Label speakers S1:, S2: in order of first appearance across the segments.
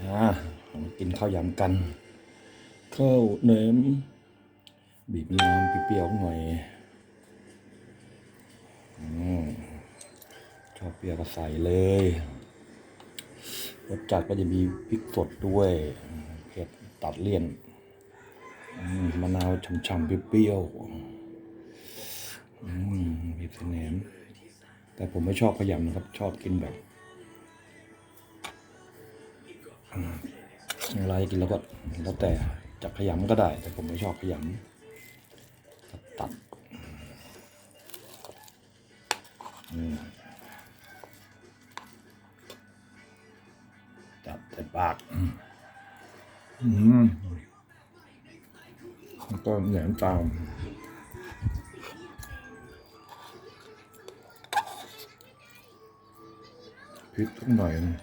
S1: อ่ากินข้าวยำกัน ข้าวเหนมบีบน้ำเปรี้ยวๆหน่อยอชอบเปรี้ยวก็ใส่เลยรสจัดก็จะมีพริกสดด้วยเผ็ดตัดเลี่ยนมะนาวฉ่ำๆเปรี้ยวๆบีบใส่แหนมแต่ผมไม่ชอบขยำนะครับ ชอบกินแบบ อะไรกินแล้วก็แล้วแต่จะขยำก็ได้ แต่ผมไม่ชอบขยำตัดตดจับใส่ปากอืมอืมแล้วก็แหนมตามพริกสักหน่อยนึ่ง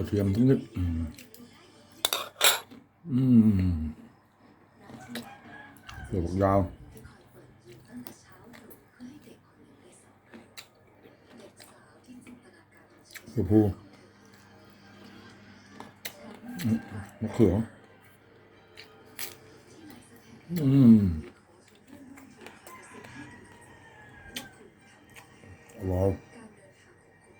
S1: กระเทียมทั้งนิดอืมเกือบยาวเกือบพูมะเขืออืมอร่อย